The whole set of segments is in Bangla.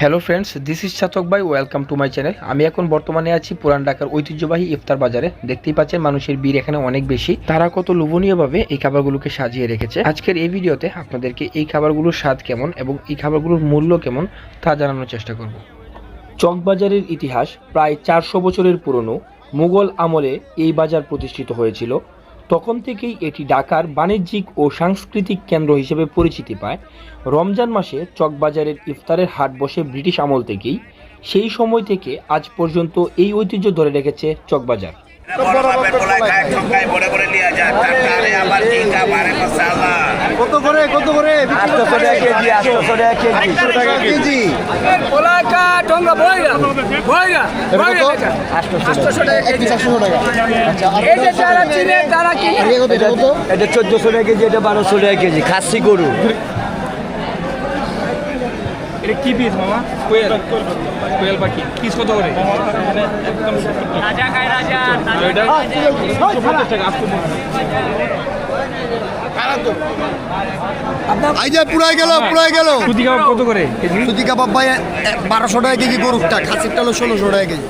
হ্যালো ফ্রেন্ডস দিস ইজ চাতক ভাই ওয়েলকাম টু মাই চ্যানেল আমি এখন বর্তমানে আছি পুরান ঢাকার ঐতিহ্যবাহী ইফতার বাজারে। দেখতেই পাচ্ছেন মানুষের ভিড় এখানে অনেক বেশি। তারা কত লোভনীয়ভাবে এই খাবারগুলোকে সাজিয়ে রেখেছে। আজকের এই ভিডিওতে আপনাদেরকে এই খাবারগুলোর স্বাদ কেমন এবং এই খাবারগুলোর মূল্য কেমন তা জানানোর চেষ্টা করব। চকবাজারের ইতিহাস প্রায় চারশো বছরের পুরনো মুঘল আমলে এই বাজার প্রতিষ্ঠিত হয়েছিল। তখন থেকেই এটি ঢাকার বাণিজ্যিক ও সাংস্কৃতিক কেন্দ্র হিসেবে পরিচিতি পায়। রমজান মাসে চকবাজারের ইফতারের হাট বসে ব্রিটিশ আমল থেকেই। সেই সময় থেকে আজ পর্যন্ত এই ঐতিহ্য ধরে রেখেছে চকবাজার। কত করে কত করে? আটশো টাকা কেজি আটশো টাকা কেজি। এটা চোদ্দশো টাকা কেজি এটা বারোশো টাকা কেজি। খাসি গরু। এটা কি পিস মামা? কোয়েল কোয়েল পাখি। পিস কত করে? রাজা খায় রাজা আর এটা? পঞ্চাশ টাকা আটশো এই যে পুরাই গেল পুরাই গেল। সুতি কাবাব কত করে কেজি? সুতি কাবাব ভাই বারোশো টাকা কেজি গরুরটা খাসিরটা হলো ষোলোশো টাকা কেজি।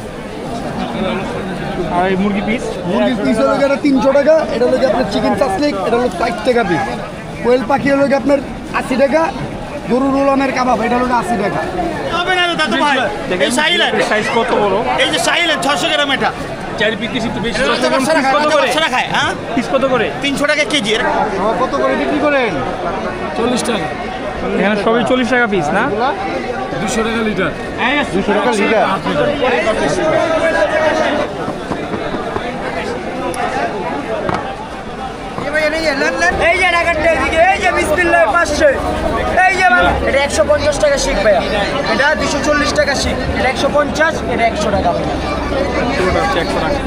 আর মুরগি পিস মুরগির পিস হলো গিয়ে তিনশো টাকা এটা হলো আপনার চিকেন চাসলিক এটা হলো ষাট টাকা পিস কোয়েল পাখি হলো গিয়ে আপনার আশি টাকা গরুর রোলামের কাবাব এটা হলো আশি টাকা। হবে না দাদু ভাই। এই সাইলেন সাইজ কত বড়? এই যে সাইলেন ছশো গ্রাম এটা। চার পিস একটু বেশি বাচ্চারা খায় কত করে? বাচ্চারা খায় হ্যাঁ? পিস কত করে? তিনশো টাকা কেজি। কত করে বিক্রি করেন? চল্লিশ টাকা। এখানে সবই চল্লিশ টাকা পিস না? দুশো টাকা লিটার। দুশো টাকা লিটার? এই যে ঢাকার এই যে বিসমিল্লাহ পাঁচশো। এই যে বাবা, এটা একশো পঞ্চাশ টাকা শিখ ভাইয়া। এটা দুশো চল্লিশ টাকা শিখ। এটা একশো পঞ্চাশ এটা একশো টাকা একশো টাকা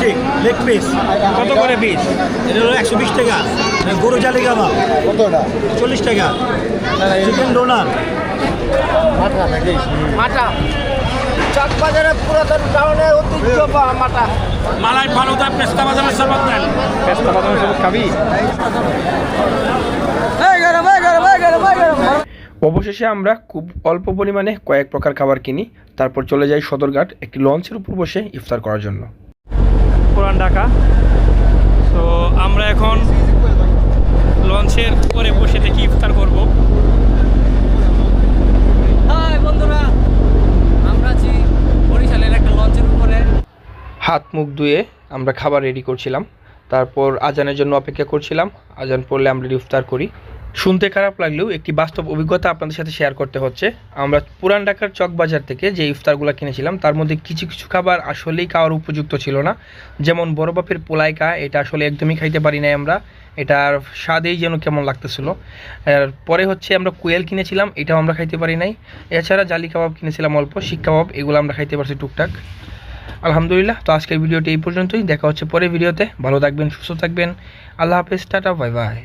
ঠিক লেগ পিস কত করে পিস এটা হলো একশো বিশ টাকা। গরু জালি কাবাব কতটা? চল্লিশ টাকা। Chicken doner. চকবাজারের পুরাতন টাউনের ঐতিহ্য মাটা মালাই ফালুদা পেস্তা সাবাদ দেন পেস্তা সব খাবি? এই গরম এই গরম এই গরম এই গরম। অবশেষে আমরা খুব অল্প পরিমাণে কয়েক প্রকার খাবার কিনি তারপর চলে যাই সদরঘাট একটি লঞ্চের উপর বসে ইফতার করার জন্য। পুরান ঢাকা। তো আমরা এখন লঞ্চের উপরে বসে দেখি ইফতার করব। হাই বন্ধুরা আমরা আছি বরিশালের একটা লঞ্চের উপরে হাত, মুখ ধুয়ে আমরা খাবার রেডি করছিলাম। তারপর আজানের জন্য অপেক্ষা করছিলাম। আজান পড়লে আমরা ইফতার করি। শুনতে খারাপ লাগলেও একটি বাস্তব অভিজ্ঞতা আপনাদের সাথে শেয়ার করতে হচ্ছে। আমরা পুরান ঢাকার চক বাজার থেকে যে ইফতারগুলো কিনেছিলাম, তার মধ্যে কিছু কিছু খাবার আসলেই খাওয়ার উপযুক্ত ছিল না। যেমন বড় বাপের পোলাইকা, এটা আসলে একদমই খাইতে পারি নাই আমরা। এটার স্বাদেই যেন কেমন লাগতেছিল। পরে হচ্ছে আমরা কোয়েল কিনেছিলাম, এটাও আমরা খাইতে পারি নাই। এছাড়া জালি কাবাব কিনেছিলাম অল্প, শিক কাবাব, এগুলো আমরা খাইতে পারছি টুকটাক। আলহামদুলিল্লাহ, তো আজকের ভিডিওটি এই পর্যন্তই। দেখা হচ্ছে পরে ভিডিওতে। ভালো থাকবেন, সুস্থ থাকবেন। আল্লাহ হাফেজ, টাটা বাই বাই